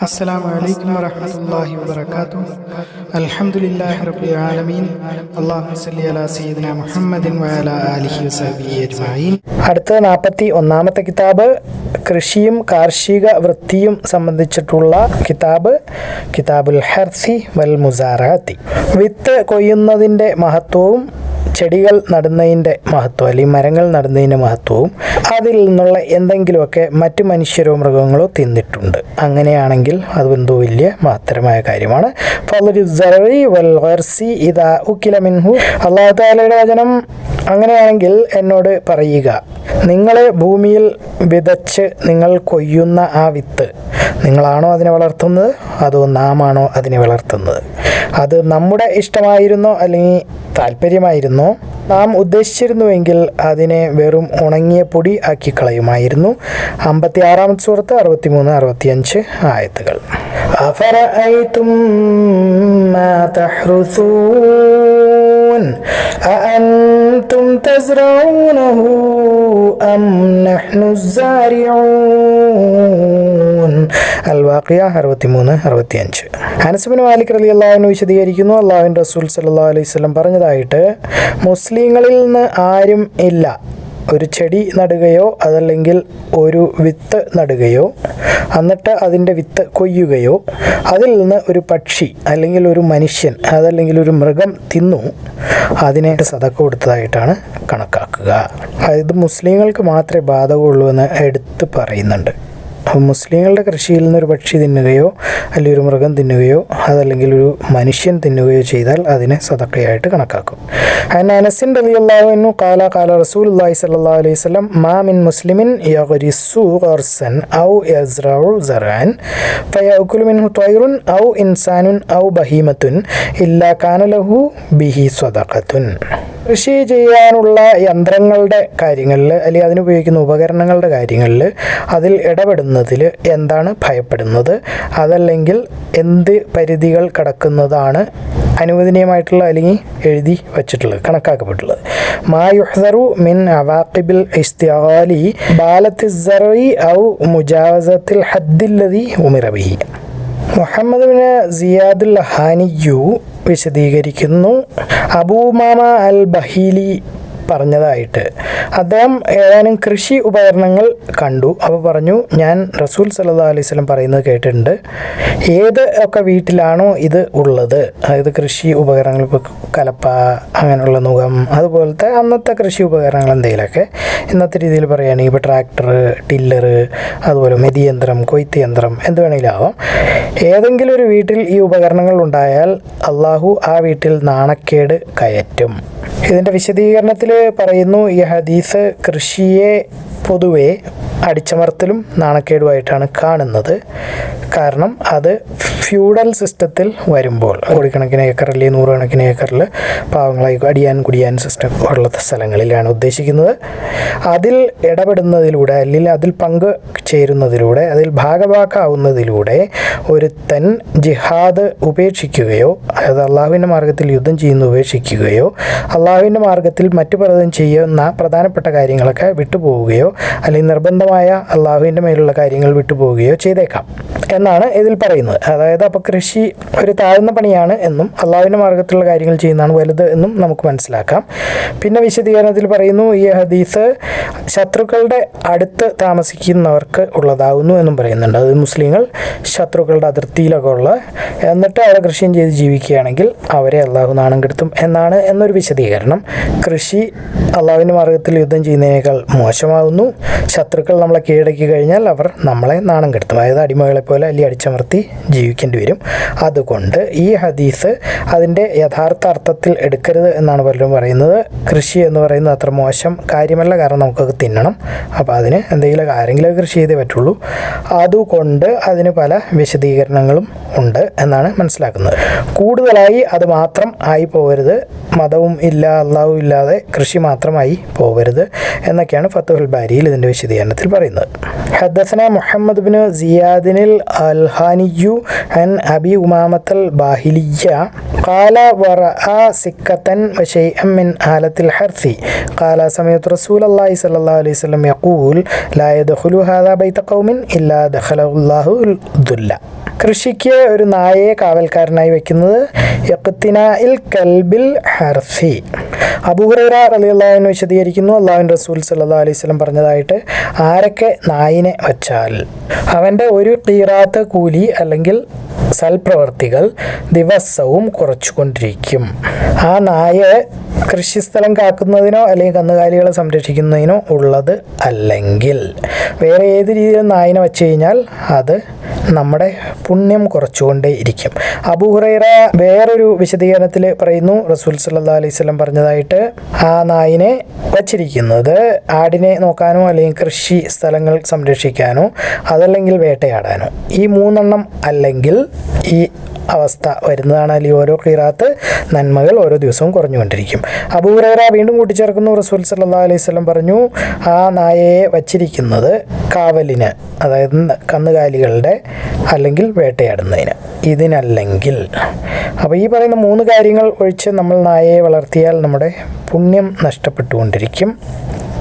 السلام عليكم ورحمة الله وبركاته الحمد لله رب العالمين اللهم صل على سيدنا محمد وعلى آله وصحبه أجمعين അടുത്ത നാൽപ്പത്തി ഒന്നാമത്തെ കിതാബ് കൃഷിയും കാർഷിക വൃത്തിയും സംബന്ധിച്ചിട്ടുള്ള കിതാബ് കിതാബുൽ ഹർസി വൽ മുസാറാത്തി വിത്ത് കൊയ്യുന്നതിൻ്റെ മഹത്വവും ചെടികൾ നടുന്നതിൻ്റെ മഹത്വം അല്ലെങ്കിൽ മരങ്ങൾ നടുന്നതിൻ്റെ മഹത്വവും അതിൽ നിന്നുള്ള എന്തെങ്കിലുമൊക്കെ മറ്റു മനുഷ്യരോ മൃഗങ്ങളോ തിന്നിട്ടുണ്ട് അങ്ങനെയാണെങ്കിൽ അത് എന്തോ വലിയ മഹത്തരമായ കാര്യമാണ്. ഇദാ മിൻഹു. അള്ളാഹു താലയുടെ വചനം അങ്ങനെയാണെങ്കിൽ എന്നോട് പറയുക നിങ്ങളെ ഭൂമിയിൽ വിതച്ച് നിങ്ങൾ കൊയ്യുന്ന ആ വിത്ത് നിങ്ങളാണോ അതിനെ വളർത്തുന്നത്? അതോ നാമാണോ അതിനെ വളർത്തുന്നത്? അത് നമ്മുടെ ഇഷ്ടമായിരുന്നോ അല്ലെങ്കിൽ താല്പര്യമായിരുന്നോ? നാം ഉദ്ദേശിച്ചിരുന്നുവെങ്കിൽ അതിനെ വെറും ഉണങ്ങിയ പൊടി ആക്കി കളയുമായിരുന്നു. അമ്പത്തി ആറാമത്തെ സുഹൃത്ത് അറുപത്തി മൂന്ന് അറുപത്തിയഞ്ച് ആയത്തുകൾ. أفرأيتم ما تحرثون أأنتم تزرعونه أم نحن الزارعون الواقعة അറുപത്തി മൂന്ന് അറുപത്തിയഞ്ച് അനസുബിൻ മാലിക് അലി അള്ളാഹുവിന് വിശദീകരിക്കുന്നു അള്ളാഹുവിൻ റസൂൽ സല്ലാ അലൈഹി സ്വലം പറഞ്ഞതായിട്ട് മുസ്ലിങ്ങളിൽ നിന്ന് ആരും ഇല്ല ഒരു ചെടി നടുകയോ അതല്ലെങ്കിൽ ഒരു വിത്ത് നടുകയോ എന്നിട്ട് അതിന്റെ വിത്ത് കൊയ്യുകയോ അതിൽ നിന്ന് ഒരു പക്ഷി അല്ലെങ്കിൽ ഒരു മനുഷ്യൻ അതല്ലെങ്കിൽ ഒരു മൃഗം തിന്നു അതിനെ സതക്ക കൊടുത്തതായിട്ടാണ് കണക്കാക്കുക. ഇത് മുസ്ലിങ്ങൾക്ക് മാത്രമേ ബാധകമുള്ളൂ എന്ന് എടുത്ത് പറയുന്നുണ്ട്. മുസ്ലിങ്ങളുടെ കൃഷിയിൽ നിന്നൊരു പക്ഷി തിന്നുകയോ അല്ലെങ്കിൽ ഒരു മൃഗം തിന്നുകയോ അതല്ലെങ്കിൽ ഒരു മനുഷ്യൻ തിന്നുകയോ ചെയ്താൽ അതിനെ സദക്കയായിട്ട് കണക്കാക്കും. അതിന് അനസിൻ റലി അള്ളാഹുവിനു കാല കാല റസൂൽ അള്ളാഹി സല്ലാ അലൈഹി സ്വലം മാ മിൻ മുസ്ലിമിൻ ഖർസൻ ഔ യസ്റഉ സറാൻ ഫയഅകുലു മിൻഹു ത്വയ്റുൻ ഔ ഇൻസാനുൻ ഔ ബഹീമത്തുൻ ഇല്ലാ കാനലഹു ബിഹി സ്വദഖത്തുൻ. കൃഷി ചെയ്യാനുള്ള യന്ത്രങ്ങളുടെ കാര്യങ്ങളിൽ അല്ലെങ്കിൽ അതിനുപയോഗിക്കുന്ന ഉപകരണങ്ങളുടെ കാര്യങ്ങളിൽ അതിൽ ഇടപെടുന്നതിൽ എന്താണ് ഭയപ്പെടുന്നത്? അതല്ലെങ്കിൽ എന്ത് പരിധികൾ കടക്കുന്നതാണ് അനുവദനീയമായിട്ടുള്ള അല്ലെങ്കിൽ എഴുതി വച്ചിട്ടുള്ളത് കണക്കാക്കപ്പെട്ടുള്ളത് മാ യുഹ്ദറു മിൻ അവാക്കിബിൽ ഇസ്തിയാലി ബാലത്തി ഔ മുജാവസത്തിൽ ഹദ്ദില്ലതി ഉമിറബിഹി മുഹമ്മദ് ബിൻ സിയാദുൽ ഹാനിയു വിശദീകരിക്കുന്നു. അബൂമാമ അൽ ബഹീലി പറഞ്ഞതായിട്ട്. അദ്ദേഹം ഏതാനും കൃഷി ഉപകരണങ്ങൾ കണ്ടു. അപ്പോൾ പറഞ്ഞു ഞാൻ റസൂൽ സല്ലാ അലൈഹി പറയുന്നത് കേട്ടിട്ടുണ്ട്. ഏത് ഒക്കെ വീട്ടിലാണോ ഇത് ഉള്ളത്? അതായത് കൃഷി ഉപകരണങ്ങൾ ഇപ്പോൾ കലപ്പ അങ്ങനെയുള്ള മുഖം അതുപോലത്തെ അന്നത്തെ കൃഷി ഉപകരണങ്ങൾ എന്തെങ്കിലുമൊക്കെ. ഇന്നത്തെ രീതിയിൽ പറയുകയാണെങ്കിൽ ഇപ്പോൾ ട്രാക്ടർ ടില്ലർ അതുപോലെ മെതിയന്ത്രം കൊയ്ത്ത് യന്ത്രം എന്ത് വേണമെങ്കിലും ഏതെങ്കിലും ഒരു വീട്ടിൽ ഈ ഉപകരണങ്ങൾ ഉണ്ടായാൽ അള്ളാഹു ആ വീട്ടിൽ നാണക്കേട് കയറ്റും. ഇതിന്റെ വിശദീകരണത്തിൽ പറയുന്നു ഈ ഹദീസ് കൃഷിയെ പൊതുവെ അടിച്ചമർത്തലും നാണക്കേടുമായിട്ടാണ് കാണുന്നത്. കാരണം അത് ഫ്യൂഡൽ സിസ്റ്റത്തിൽ വരുമ്പോൾ കോടിക്കണക്കിന് ഏക്കറിൽ നൂറുകണക്കിന് ഏക്കറിൽ പാവങ്ങളായി അടിയാൻ കുടിയാൻ സിസ്റ്റം ഉള്ള സ്ഥലങ്ങളിലാണ് ഉദ്ദേശിക്കുന്നത്. അതിൽ ഇടപെടുന്നതിലൂടെ അല്ലെങ്കിൽ അതിൽ പങ്ക് ചേരുന്നതിലൂടെ അതിൽ ഭാഗഭാക്കാവുന്നതിലൂടെ തൻ ജിഹാദ് ഉപേക്ഷിക്കുകയോ അതായത് അള്ളാഹുവിന്റെ മാർഗത്തിൽ യുദ്ധം ചെയ്യുന്ന ഉപേക്ഷിക്കുകയോ അള്ളാഹുവിന്റെ മാർഗത്തിൽ മറ്റു പലതും ചെയ്യുന്ന പ്രധാനപ്പെട്ട കാര്യങ്ങളൊക്കെ വിട്ടുപോവുകയോ അല്ലെങ്കിൽ നിർബന്ധമായ അള്ളാഹുവിന്റെ മേലുള്ള കാര്യങ്ങൾ വിട്ടുപോവുകയോ ചെയ്തേക്കാം. എന്നാണ് ഇതിൽ പറയുന്നത്. അതായത് അപ്പോൾ കൃഷി ഒരു താഴ്ന്ന പണിയാണ് എന്നും അള്ളാഹുവിന്റെ മാർഗത്തിലുള്ള കാര്യങ്ങൾ ചെയ്യുന്നതാണ് വലുത് എന്നും നമുക്ക് മനസ്സിലാക്കാം. പിന്നെ വിശദീകരണത്തിൽ പറയുന്നു ഈ ഹദീസ് ശത്രുക്കളുടെ അടുത്ത് താമസിക്കുന്നവർക്ക് ഉള്ളതാകുന്നു എന്നും പറയുന്നുണ്ട്. അത് മുസ്ലിങ്ങൾ ശത്രുക്കളുടെ അതിർത്തിയിലൊക്കെ ഉള്ള എന്നിട്ട് അവിടെ കൃഷിയും ചെയ്ത് ജീവിക്കുകയാണെങ്കിൽ അവരെ അള്ളാഹു നാണം കെടുത്തും എന്നാണ് എന്നൊരു വിശദീകരണം. കൃഷി അള്ളാഹുവിന്റെ മാർഗത്തിൽ യുദ്ധം ചെയ്യുന്നതിനേക്കാൾ മോശമാകുന്നു ശത്രുക്കൾ നമ്മളെ കീഴടക്കി കഴിഞ്ഞാൽ അവർ നമ്മളെ നാണം കെടുത്തും. അതായത് അടിമകളെ പോലെ അല്ലി അടിച്ചമർത്തി ജീവിക്കേണ്ടി വരും. അതുകൊണ്ട് ഈ ഹദീസ് അതിന്റെ യഥാർത്ഥ അർത്ഥത്തിൽ എടുക്കരുത് എന്നാണ് പലരും പറയുന്നത്. കൃഷി എന്ന് പറയുന്നത് അത്ര മോശം കാര്യമല്ല. കാരണം നമുക്കൊക്കെ തിന്നണം. അപ്പോൾ അതിന് എന്തെങ്കിലും ആരെങ്കിലും കൃഷി ചെയ്തേ പറ്റുള്ളൂ. അതുകൊണ്ട് അതിന് പല വിശദീകരണങ്ങളും ഉണ്ട് എന്നാണ് മനസ്സിലാക്കുന്നത്. കൂടുതലായി അത് മാത്രം ആയി പോകരുത്. മതവും ഇല്ല അള്ളാഹും ഇല്ലാതെ കൃഷി മാത്രമായി പോകരുത് എന്നൊക്കെയാണ് ഫത്തുഹുൽ ബാരി ബുഖാരിയിൽ ഇതിൻ്റെ വിശദീകരണത്തിൽ പറയുന്നത് حدثنا محمد بن زياد الهاني عن أبي أمامة الباهلية قال ورأى سكة وشيئا من آلة الحرث قال سمعت رسول الله صلى الله عليه وسلم يقول لا يدخل هذا بيت قوم إلا دخله الله الذل കൃഷിക്ക് ഒരു നായയെ കാവൽക്കാരനായി വെക്കുന്നത് യക്തിനായിൽ കൽബിൽ ഹർഫി. അബൂഹുറൈറ റളിയല്ലാഹുവിന് വിശദീകരിക്കുന്നു അള്ളാഹുൻ റസൂൽ സല്ലാ അലൈഹി വസല്ലം പറഞ്ഞതായിട്ട് ആരൊക്കെ നായിനെ വച്ചാൽ അവന്റെ ഒരു തീറാത്ത കൂലി അല്ലെങ്കിൽ സൽപ്രവർത്തികൾ ദിവസവും കുറച്ചുകൊണ്ടിരിക്കും. ആ നായ കൃഷിസ്ഥലം കാക്കുന്നതിനോ അല്ലെങ്കിൽ കന്നുകാലികളെ സംരക്ഷിക്കുന്നതിനോ ഉള്ളത് അല്ലെങ്കിൽ വേറെ ഏത് രീതിയിൽ നായിനെ വെച്ച് കഴിഞ്ഞാൽ അത് നമ്മുടെ പുണ്യം കുറച്ചുകൊണ്ടേ ഇരിക്കും. അബൂഹുറൈറ വേറൊരു വിശദീകരണത്തിൽ പറയുന്നു. റസൂൽ സല്ലാ അലൈഹി സ്വലം പറഞ്ഞതായിട്ട് ആ നായിനെ വച്ചിരിക്കുന്നത് ആടിനെ നോക്കാനോ അല്ലെങ്കിൽ കൃഷി സ്ഥലങ്ങൾ സംരക്ഷിക്കാനോ അതല്ലെങ്കിൽ വേട്ടയാടാനോ. ഈ മൂന്നെണ്ണം അല്ലെങ്കിൽ ഈ അവസ്ഥ വരുന്നതാണ് അല്ലെങ്കിൽ ഓരോ ഖീറാത്ത് നന്മകൾ ഓരോ ദിവസവും കുറഞ്ഞുകൊണ്ടിരിക്കും. അബൂറേറ വീണ്ടും കൂട്ടിച്ചേർക്കുന്നു. റസൂൽ സല്ലാ അലൈഹി സ്വലം പറഞ്ഞു ആ നായയെ വച്ചിരിക്കുന്നത് കാവലിന് അതായത് കന്നുകാലികളുടെ അല്ലെങ്കിൽ വേട്ടയാടുന്നതിന്. ഇതിനല്ലെങ്കിൽ. അപ്പോൾ ഈ പറയുന്ന മൂന്ന് കാര്യങ്ങൾ ഒഴിച്ച് നമ്മൾ നായയെ വളർത്തിയാൽ നമ്മുടെ പുണ്യം നഷ്ടപ്പെട്ടുകൊണ്ടിരിക്കും.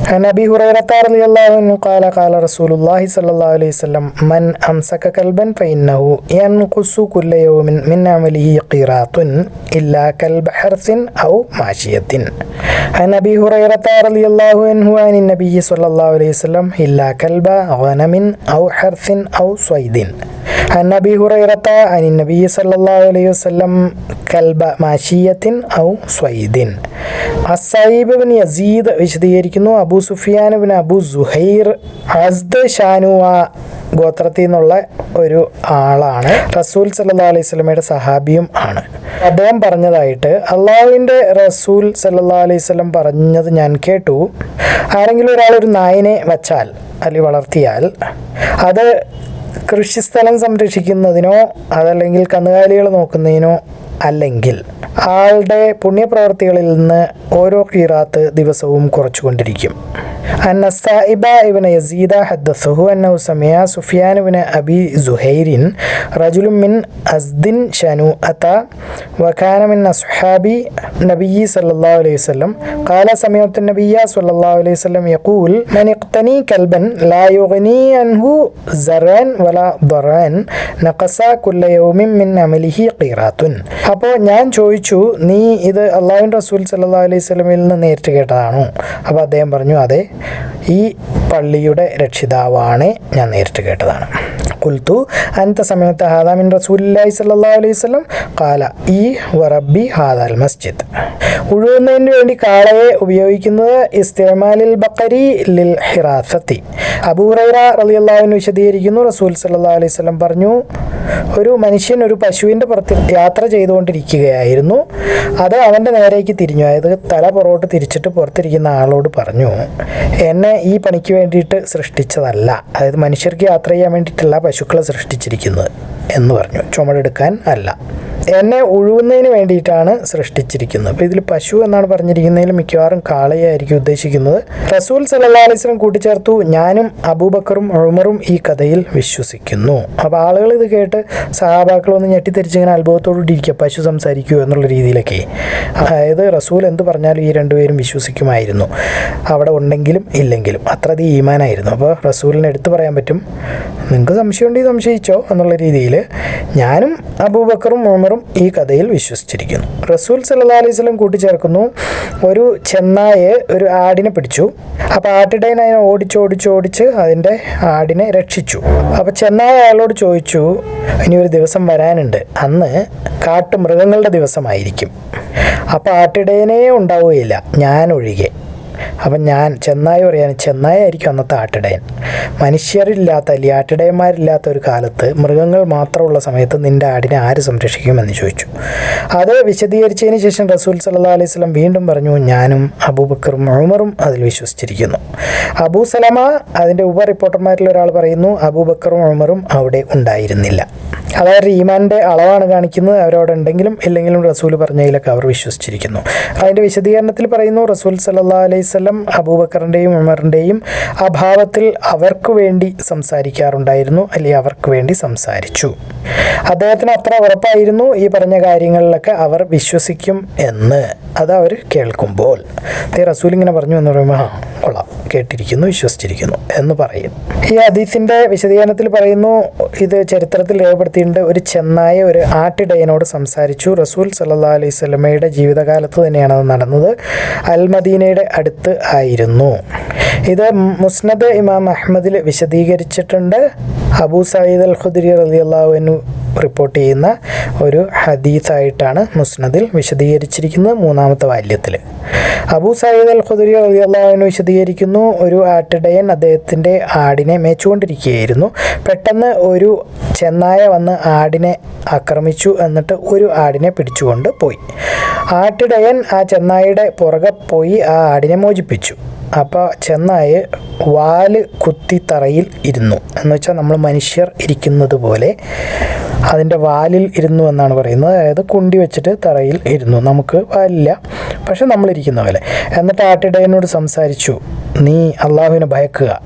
عن ابي هريره رضي الله عنه قال قال رسول الله صلى الله عليه وسلم من امسك كلبا فانه ينقص كل يوم من عمله قيراط الا كلب حرث او ماشيه عن ابي هريره رضي الله عنه عن النبي صلى الله عليه وسلم الا كلب غنم او حرث او صيد عن ابي هريره عن النبي صلى الله عليه وسلم كلب ماشيه او صيد അസൈബ് ബിൻ യസീദ് വിശദീകരിക്കുന്നു Abu Sufyan bin Abu Suhair Azd Shanuah ഗോത്രത്തിൽ നിന്നുള്ള ഒരു ആളാണ്. റസൂൽ സല്ലാ അലൈഹി സ്വലമയുടെ സഹാബിയും ആണ്. അദ്ദേഹം പറഞ്ഞതായിട്ട് അള്ളാഹുവിന്റെ റസൂൽ സല്ലാ അലൈഹി സ്വലം പറഞ്ഞത് ഞാൻ കേട്ടു. ആരെങ്കിലും ഒരാൾ ഒരു നായനെ വച്ചാൽ അല്ലെങ്കിൽ വളർത്തിയാൽ അത് കൃഷിസ്ഥലം സംരക്ഷിക്കുന്നതിനോ അതല്ലെങ്കിൽ കന്നുകാലികൾ നോക്കുന്നതിനോ അല്ലെങ്കിൽ ആളുടെ പുണ്യപ്രവർത്തികളിൽ നിന്ന് ഓരോ കീറാത്ത് ദിവസവും കുറച്ചുകൊണ്ടിരിക്കും أن السائب ابن يزيد حدثه أنه سمع سفيان بن أبي زهير رجل من أزد شنوءة وكان من أصحاب النبي صلى الله عليه وسلم قال سمعت النبي صلى الله عليه وسلم يقول من اقتني كلبا لا يغني عنه زرعا ولا ضرعا نقص كل يوم من عمله قيرات അപ്പോൾ ഞാൻ ചോദിച്ചു നീ ഇത് അള്ളാഹുൻ റസൂൽ സല്ലാ അലൈഹി സ്വലമിൽ നിന്ന് നേരിട്ട് കേട്ടതാണോ? അപ്പോൾ അദ്ദേഹം പറഞ്ഞു അതെ ഈ പള്ളിയുടെ രക്ഷിതാവാണ് ഞാൻ നേരിട്ട് കേട്ടതാണ്. കുൽത്തു അനത്ത സമയത്ത് ഹാദാമിൻ റസൂലി സല്ലാ അലൈഹി സ്വലം കാല ഈ വറബി ഹാദാൽ മസ്ജിദ്. ഉഴുവുന്നതിന് വേണ്ടി കാളയെ ഉപയോഗിക്കുന്നത് ഇസ്തേമാലിൽ ബക്കരി ലിൽ ഹിറാസത്തി അബൂറൈറ റലിയല്ലാവിന് വിശദീകരിക്കുന്നു റസൂൽ സല്ലാ അലൈഹി സ്വലം പറഞ്ഞു ഒരു മനുഷ്യൻ ഒരു പശുവിന്റെ പുറത്ത് യാത്ര ചെയ്തുകൊണ്ടിരിക്കുകയായിരുന്നു. അത് അവന്റെ നേരേക്ക് തിരിഞ്ഞു. അതായത് തല പുറകോട്ട് തിരിച്ചിട്ട് പുറത്തിരിക്കുന്ന ആളോട് പറഞ്ഞു എന്നെ ഈ പണിക്ക് വേണ്ടിയിട്ട് സൃഷ്ടിച്ചതല്ല. അതായത് മനുഷ്യർക്ക് യാത്ര ചെയ്യാൻ വേണ്ടിയിട്ടല്ല പശുക്കളെ സൃഷ്ടിച്ചിരിക്കുന്നത് എന്ന് പറഞ്ഞു. ചുമടെടുക്കാൻ അല്ല. എന്നെ ഉഴുവുന്നതിന് വേണ്ടിയിട്ടാണ് സൃഷ്ടിച്ചിരിക്കുന്നത്. അപ്പോൾ ഇതിൽ പശു എന്നാണ് പറഞ്ഞിരിക്കുന്നതിൽ മിക്കവാറും കാളയായിരിക്കും ഉദ്ദേശിക്കുന്നത്. റസൂൽ സല്ലാ അലിസ്ലം കൂട്ടിച്ചേർത്തു. ഞാനും അബൂബക്കറും ഉമറും ഈ കഥയിൽ വിശ്വസിക്കുന്നു. അപ്പോൾ ആളുകൾ ഇത് കേട്ട് സഹാബാക്കളൊന്ന് ഞെട്ടിത്തെരിച്ച് ഇങ്ങനെ അത്ഭുതത്തോടുകൂടി ഇരിക്കുക പശു സംസാരിക്കൂ എന്നുള്ള രീതിയിലൊക്കെ. അതായത് റസൂൽ എന്ത് പറഞ്ഞാലും ഈ രണ്ടുപേരും വിശ്വസിക്കുമായിരുന്നു. അവിടെ ഉണ്ടെങ്കിലും ഇല്ലെങ്കിലും അത്രയധികം ഈമാനായിരുന്നു. അപ്പോൾ റസൂലിനെ എടുത്തു പറയാൻ പറ്റും. നിങ്ങൾക്ക് സംശയമുണ്ടെങ്കിൽ സംശയിച്ചോ എന്നുള്ള രീതിയിൽ ഞാനും അബൂബക്കറും ഉമറും ഈ കഥയിൽ വിശ്വസിച്ചിരിക്കുന്നു. റസൂൽ സല്ലാ അലൈഹി സ്വലം കൂട്ടിച്ചേർക്കുന്നു. ഒരു ചെന്നായെ ഒരു ആടിനെ പിടിച്ചു. അപ്പോൾ ആട്ടിടയൻ അതിനെ ഓടിച്ച് അതിന്റെ ആടിനെ രക്ഷിച്ചു. അപ്പോൾ ചെന്നായ അയാളോട് ചോദിച്ചു ഇനി ഒരു ദിവസം വരാനുണ്ട്. അന്ന് കാട്ടുമൃഗങ്ങളുടെ ദിവസമായിരിക്കും. അപ്പോൾ ആട്ടിടയനേ ഉണ്ടാവുകയില്ല. ഞാൻ ഒഴികെ. അപ്പം ഞാൻ ചെന്നായി പറയാൻ ചെന്നായി ആയിരിക്കും അന്നത്തെ ആട്ടിടയൻ. മനുഷ്യരില്ലാത്ത അല്ലെങ്കിൽ ആട്ടിടയന്മാരില്ലാത്ത ഒരു കാലത്ത് മൃഗങ്ങൾ മാത്രമുള്ള സമയത്ത് നിന്റെ ആടിനെ ആര് സംരക്ഷിക്കുമെന്ന് ചോദിച്ചു. അത് വിശദീകരിച്ചതിന് ശേഷം റസൂൽ സല്ലാ അലൈഹി സ്വലം വീണ്ടും പറഞ്ഞു ഞാനും അബൂബക്കറും ഉമറും അതിൽ വിശ്വസിച്ചിരിക്കുന്നു. അബൂ സലമ അതിന്റെ ഉപ റിപ്പോർട്ടർമാരിൽ ഒരാൾ പറയുന്നു അബൂബക്കറും ഉമറും അവിടെ ഉണ്ടായിരുന്നില്ല. അതായത് ഈമാന്റെ അളവാണ് കാണിക്കുന്നത് അവരവിടെ ഉണ്ടെങ്കിലും ഇല്ലെങ്കിലും റസൂൽ പറഞ്ഞതിലൊക്കെ അവർ വിശ്വസിച്ചിരിക്കുന്നു. അതിന്റെ വിശദീകരണത്തിൽ പറയുന്നു റസൂൽ സല്ലാ അലൈഹി സ്വലം അബൂബക്കറിന്റെയും ഉമറിന്റെയും അഭാവത്തിൽ അവർക്ക് വേണ്ടി സംസാരിക്കാറുണ്ടായിരുന്നു. അല്ലെങ്കിൽ അവർക്ക് വേണ്ടി സംസാരിച്ചു. അദ്ദേഹത്തിന് അത്ര ഉറപ്പായിരുന്നു ഈ പറഞ്ഞ കാര്യങ്ങളിലൊക്കെ അവർ വിശ്വസിക്കും എന്ന്. അത് അവർ കേൾക്കുമ്പോൾ ദേ റസൂൽ ഇങ്ങനെ പറഞ്ഞു എന്ന് പറയുമ്പോൾ ആ കൊള്ളാം കേട്ടിരിക്കുന്നു വിശ്വസിച്ചിരിക്കുന്നു എന്ന് പറയും. ഈ ഹദീസിന്റെ വിശദീകരണത്തിൽ പറയുന്നു ഇത് ചരിത്രത്തിൽ രേഖപ്പെടുത്തിയിട്ടുണ്ട് ഒരു ചെന്നായ ഒരു ആട്ടിടയനോട് സംസാരിച്ചു. റസൂൽ സല്ലാ അലൈഹി സ്വലമയുടെ ജീവിതകാലത്ത് തന്നെയാണ് അത് നടന്നത് അൽമദീനയുടെ അടുത്ത് ആയിരുന്നു. ഇത് മുസ്നദ് ഇമാം അഹമ്മദിൽ വിശദീകരിച്ചിട്ടുണ്ട്. അബൂ സയ്യിദ് അൽ ഖുദ്രി റളിയല്ലാഹു റിപ്പോർട്ട് ചെയ്യുന്ന ഒരു ഹദീസായിട്ടാണ് മുസ്നദിൽ വിശദീകരിച്ചിരിക്കുന്നത് മൂന്നാമത്തെ വാല്യത്തിൽ അബൂ സയ്യിദ് അൽ ഖുദരി റളിയല്ലാഹു വിശദീകരിക്കുന്നു ഒരു ആട്ടിടയൻ അദ്ദേഹത്തിന്റെ ആടിനെ മേച്ചുകൊണ്ടിരിക്കുകയായിരുന്നു. പെട്ടെന്ന് ഒരു ചെന്നായ വന്ന് ആടിനെ ആക്രമിച്ചു എന്നിട്ട് ഒരു ആടിനെ പിടിച്ചുകൊണ്ട് പോയി. ആട്ടിടയൻ ആ ചെന്നായയുടെ പുറകെ പോയി ആ ആടിനെ മോചിപ്പിച്ചു. അപ്പോൾ ചെന്നായ വാൽ കുത്തി തറയിൽ ഇരുന്നു. എന്ന് വെച്ചാൽ നമ്മൾ മനുഷ്യർ ഇരിക്കുന്നത് പോലെ അതിന്റെ വാലിൽ ഇരുന്നു എന്നാണ് പറയുന്നത്. അതായത് കുണ്ടി വെച്ചിട്ട് തറയിൽ ഇരുന്നു. നമുക്ക് വാലില്ല പക്ഷെ നമ്മളിരിക്കുന്ന പോലെ. എന്നിട്ട് ആട്ടിടയനോട് സംസാരിച്ചു നീ അള്ളാഹുവിനെ ഭയക്കുക.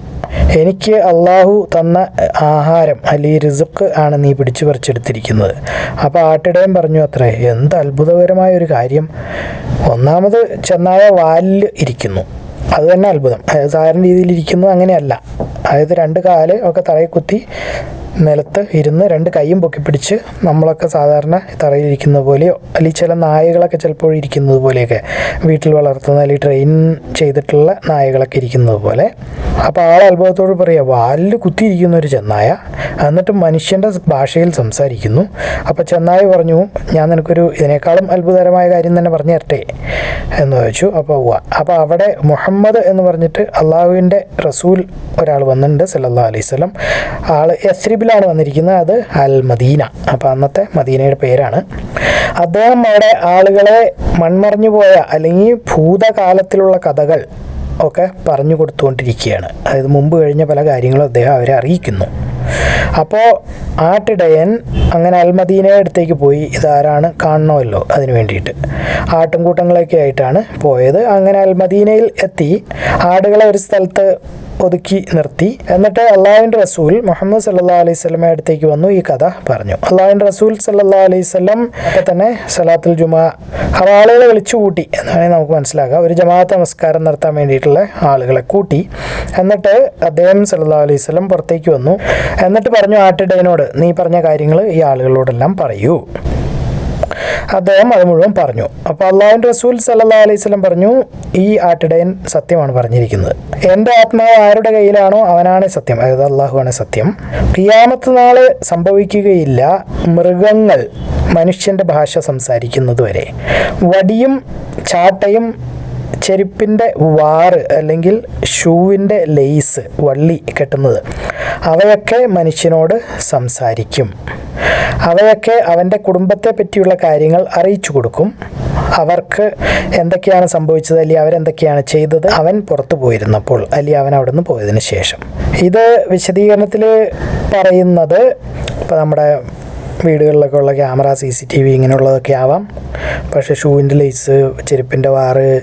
എനിക്ക് അള്ളാഹു തന്ന ആഹാരം അല്ലെങ്കിൽ റിസുക്ക് ആണ് നീ പിടിച്ചു പറിച്ചെടുത്തിരിക്കുന്നത് അപ്പോൾ ആട്ടിടയൻ പറഞ്ഞു അത്രേ എന്ത് അത്ഭുതകരമായ ഒരു കാര്യം. ഒന്നാമത് ചെന്നായ വാലിൽ ഇരിക്കുന്നു. അത് തന്നെ അത്ഭുതം. സാധാരണ രീതിയിൽ ഇരിക്കുന്നത് അങ്ങനെയല്ല. അതായത് രണ്ട് കാൽ ഒക്കെ തറയിൽ കുത്തി നിലത്ത് ഇരുന്ന് രണ്ട് കൈയും പൊക്കി പിടിച്ച് നമ്മളൊക്കെ സാധാരണ തറയിലിരിക്കുന്ന പോലെയോ അല്ലെങ്കിൽ ചില നായകളൊക്കെ ചിലപ്പോൾ ഇരിക്കുന്നത് പോലെയൊക്കെ വീട്ടിൽ വളർത്തുന്ന അല്ലെങ്കിൽ ട്രെയിൻ ചെയ്തിട്ടുള്ള നായകളൊക്കെ ഇരിക്കുന്നത് പോലെ. അപ്പോൾ ആൾ അത്ഭുതത്തോട് പറയുക വാലിൽ കുത്തിയിരിക്കുന്ന ഒരു ചെന്നായ. എന്നിട്ട് മനുഷ്യന്റെ ഭാഷയിൽ സംസാരിക്കുന്നു. അപ്പോൾ ചെന്നായ പറഞ്ഞു ഞാൻ നിനക്കൊരു ഇതിനേക്കാളും അത്ഭുതകരമായ കാര്യം തന്നെ പറഞ്ഞു തരട്ടെ എന്ന് ചോദിച്ചു. അപ്പോൾ അപ്പോൾ അവിടെ മുഹമ്മദ് എന്ന് പറഞ്ഞിട്ട് അള്ളാഹുവിന്റെ റസൂൽ ഒരാൾ വന്നിട്ടുണ്ട് സല്ലാ അലൈഹി സ്വലം ആൾ യസ്രിബിലാണ് വന്നിരിക്കുന്നത്. അത് അൽ മദീന. അപ്പോൾ അന്നത്തെ മദീനയുടെ പേരാണ്. അദ്ദേഹം അവിടെ ആളുകളെ മൺമറഞ്ഞു പോയ അല്ലെങ്കിൽ ഭൂതകാലത്തിലുള്ള കഥകൾ ഒക്കെ പറഞ്ഞു കൊടുത്തുകൊണ്ടിരിക്കുകയാണ്. അതായത് മുമ്പ് കഴിഞ്ഞ പല കാര്യങ്ങളും അദ്ദേഹം അവരെ അറിയിക്കുന്നു. അപ്പോൾ ആട്ടിടയൻ അങ്ങനെ അൽമദീനയുടെ അടുത്തേക്ക് പോയി. ഇതാരാണ് കാണണമല്ലോ അതിന് വേണ്ടിയിട്ട്. ആട്ടുംകൂട്ടങ്ങളൊക്കെ ആയിട്ടാണ് പോയത്. അങ്ങനെ അൽമദീനയിൽ എത്തി. ആടുകളെ ഒരു സ്ഥലത്ത് ഒതുക്കി നിർത്തി. എന്നിട്ട് അള്ളാഹുവിന്റെ റസൂൽ മുഹമ്മദ് സല്ലാ അലൈഹി സ്വലമെ അടുത്തേക്ക് വന്നു ഈ കഥ പറഞ്ഞു. അള്ളാഹുവിന്റെ റസൂൽ സല്ലാ അലൈഹി സ്വലം അപ്പോൾ തന്നെ സലാത്തുൽ ജുമാ ആ ആളുകളെ വിളിച്ചു കൂട്ടി എന്നാണ് നമുക്ക് മനസ്സിലാക്കാം. ഒരു ജമാഅത്ത് നമസ്കാരം നടത്താൻ വേണ്ടിയിട്ടുള്ള ആളുകളെ കൂട്ടി. എന്നിട്ട് അദ്ദേഹം സല്ലാ അലൈഹി സ്വലം പുറത്തേക്ക് വന്നു. എന്നിട്ട് പറഞ്ഞു ആട്ടിടയനോട് നീ പറഞ്ഞ കാര്യങ്ങൾ ഈ ആളുകളോടെല്ലാം പറയൂ. അദ്ദേഹം അത് മുഴുവൻ പറഞ്ഞു. അപ്പോൾ അള്ളാഹുവിന്റെ റസൂൽ സല്ലാ അലൈഹി സ്വലം പറഞ്ഞു ഈ ആട്ടിടയൻ സത്യമാണ് പറഞ്ഞിരിക്കുന്നത്. എന്റെ ആത്മാവ് ആരുടെ കയ്യിലാണോ അവനാണ് സത്യം. അതായത് അള്ളാഹുവാണ് സത്യം. ക്രിയാമത്ത് നാൾ സംഭവിക്കുകയില്ല. മൃഗങ്ങൾ മനുഷ്യന്റെ ഭാഷ സംസാരിക്കുന്നത് വരെ വടിയും ചാട്ടയും ചെരുപ്പിന്റെ വാറ് അല്ലെങ്കിൽ ഷൂവിന്റെ ലെയ്സ് വള്ളി കെട്ടുന്നത്. അവയൊക്കെ മനുഷ്യനോട് സംസാരിക്കും. അവയൊക്കെ അവന്റെ കുടുംബത്തെ പറ്റിയുള്ള കാര്യങ്ങൾ അറിയിച്ചു കൊടുക്കും. അവർക്ക് എന്തൊക്കെയാണ് സംഭവിച്ചത്? അല്ലെങ്കിൽ അവരെന്തൊക്കെയാണ് ചെയ്തത്? അവൻ പുറത്തു പോയിരുന്നപ്പോൾ അല്ലെങ്കിൽ അവൻ അവിടെ നിന്ന് പോയതിന് ശേഷം. ഇത് വിശദീകരണത്തിൽ പറയുന്നത് ഇപ്പോൾ നമ്മുടെ വീടുകളിലൊക്കെ ഉള്ള camera C C T V ഇങ്ങനെയുള്ളതൊക്കെ ആവാം. പക്ഷേ ഷൂവിന്റെ ലേസ് ചെരുപ്പിന്റെ വാറ്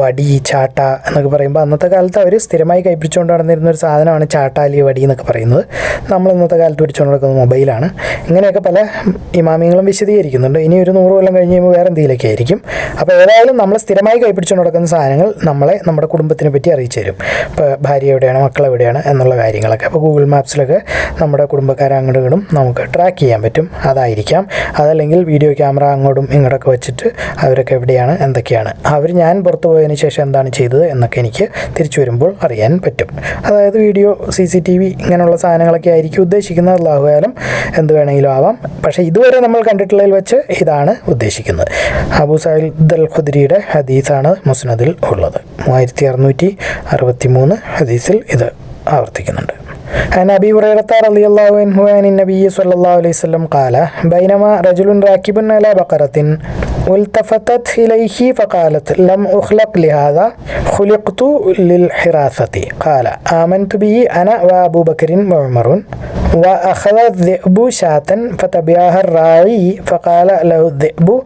വടി ചാട്ട എന്നൊക്കെ പറയുമ്പോൾ അന്നത്തെ കാലത്ത് അവർ സ്ഥിരമായി കൈപ്പിടിച്ചുകൊണ്ട് നടന്നിരുന്ന ഒരു സാധനമാണ് ചാട്ട അല്ലെങ്കിൽ വടി എന്നൊക്കെ പറയുന്നത്. നമ്മൾ ഇന്നത്തെ കാലത്ത് പിടിച്ചുകൊണ്ട് നടക്കുന്നത് മൊബൈലാണ്. ഇങ്ങനെയൊക്കെ പല ഇമാമിയങ്ങളും വിശദീകരിക്കുന്നുണ്ട്. ഇനി ഒരു നൂറ് കൊല്ലം കഴിഞ്ഞ് കഴിയുമ്പോൾ വേറെ എന്തെങ്കിലുമൊക്കെ ആയിരിക്കും. അപ്പോൾ ഏതായാലും നമ്മൾ സ്ഥിരമായി കൈപ്പിടിച്ചുകൊണ്ട് നടക്കുന്ന സാധനങ്ങൾ നമ്മളെ നമ്മുടെ കുടുംബത്തിനെ പറ്റി അറിയിച്ചു തരും. ഇപ്പോൾ ഭാര്യ എവിടെയാണ് മക്കൾ എവിടെയാണ് എന്നുള്ള കാര്യങ്ങളൊക്കെ. അപ്പോൾ ഗൂഗിൾ മാപ്സിലൊക്കെ നമ്മുടെ കുടുംബക്കാരെ അങ്ങോട്ടും നമുക്ക് ട്രാക്ക് ചെയ്യാൻ പറ്റും. അതായിരിക്കാം. അതല്ലെങ്കിൽ വീഡിയോ ക്യാമറ അങ്ങോട്ടും ഇങ്ങോട്ടൊക്കെ വെച്ചിട്ട് അവരൊക്കെ എവിടെയാണ് എന്തൊക്കെയാണ്. അവർ ഞാൻ പുറത്തു പോയതിന് ശേഷം എന്താണ് ചെയ്തത് എന്നൊക്കെ എനിക്ക് തിരിച്ചു വരുമ്പോൾ അറിയാൻ പറ്റും. അതായത് video C C T V ഇങ്ങനെയുള്ള സാധനങ്ങളൊക്കെ ആയിരിക്കും ഉദ്ദേശിക്കുന്നത്. അള്ളാഹുകാലം എന്ത് വേണമെങ്കിലും ആവാം. പക്ഷേ ഇതുവരെ നമ്മൾ കണ്ടിട്ടുള്ളതിൽ വെച്ച് ഇതാണ് ഉദ്ദേശിക്കുന്നത്. അബു സാഹിദ് അൽ ഖുദ്രിയുടെ ഹദീസാണ് മുസ്നദിൽ ഉള്ളത്. മൂവായിരത്തി അറുന്നൂറ്റി അറുപത്തി മൂന്ന് ഹദീസിൽ ഇത് ആവർത്തിക്കുന്നുണ്ട്. عن أبي هريرة رضي الله عنه عن النبي صلى الله عليه وسلم قال بينما رجل راكب على بقرة والتفتت إليه فقالت لم أخلق لهذا خلقت للحراثة قال آمنت به أنا وأبو بكر وعمر وأخذ الذئب شاة فتبعها الراعي فقال له الذئب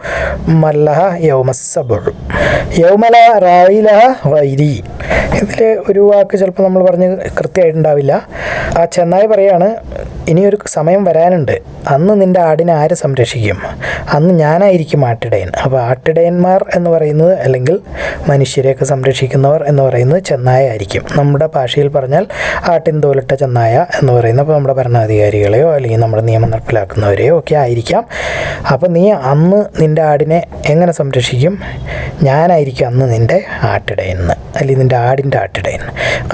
من لها يوم السبع يوم لا راعي لها غيري ഇതിൽ ഒരു വാക്ക് ചിലപ്പോൾ നമ്മൾ പറഞ്ഞ് കൃത്യമായിട്ടുണ്ടാവില്ല ആ ചെന്നായി പറയാണ് ഇനിയൊരു സമയം വരാനുണ്ട്. അന്ന് നിന്റെ ആടിനെ ആര് സംരക്ഷിക്കും? അന്ന് ഞാനായിരിക്കും ആട്ടിടയൻ. അപ്പോൾ ആട്ടിടയന്മാർ എന്ന് പറയുന്നത് അല്ലെങ്കിൽ മനുഷ്യരെയൊക്കെ സംരക്ഷിക്കുന്നവർ എന്ന് പറയുന്നത് ചെന്നായ ആയിരിക്കും. നമ്മുടെ ഭാഷയിൽ പറഞ്ഞാൽ ആട്ടിൻ തോലിട്ട ചെന്നായ എന്ന് പറയുന്നത് അപ്പോൾ നമ്മുടെ ഭരണാധികാരികളെയോ അല്ലെങ്കിൽ നമ്മുടെ നിയമം നടപ്പിലാക്കുന്നവരെയോ ഒക്കെ ആയിരിക്കാം. അപ്പോൾ നീ അന്ന് നിന്റെ ആടിനെ എങ്ങനെ സംരക്ഷിക്കും? ഞാനായിരിക്കും അന്ന് നിന്റെ ആട്ടിടയൻ അല്ലെങ്കിൽ നിന്റെ ആടിന്റെ ആട്ടിടയൻ.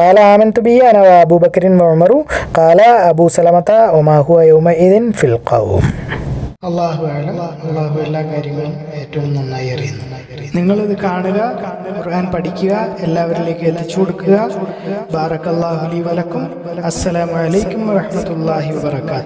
കാല ആമൻ തുബിയ അന അബൂബക്കരിൻ വമറു കാല അബൂ സലമത്ത ഒമാഹു അയോമ ഫിൽ ഖൗം. അള്ളാഹു അള്ളാഹു എല്ലാ കാര്യങ്ങളും ഏറ്റവും നന്നായി അറിയുന്നു. നിങ്ങളിത് കാണുക ഖുർആൻ പഠിക്കുക എല്ലാവരിലേക്ക് എത്തിച്ചു കൊടുക്കുക. ബാറക്കല്ലാഹു ലി വലക്കും അസ്സലാമു അലൈക്കും വറഹ്മത്തുള്ളാഹി വബറകാതുഹു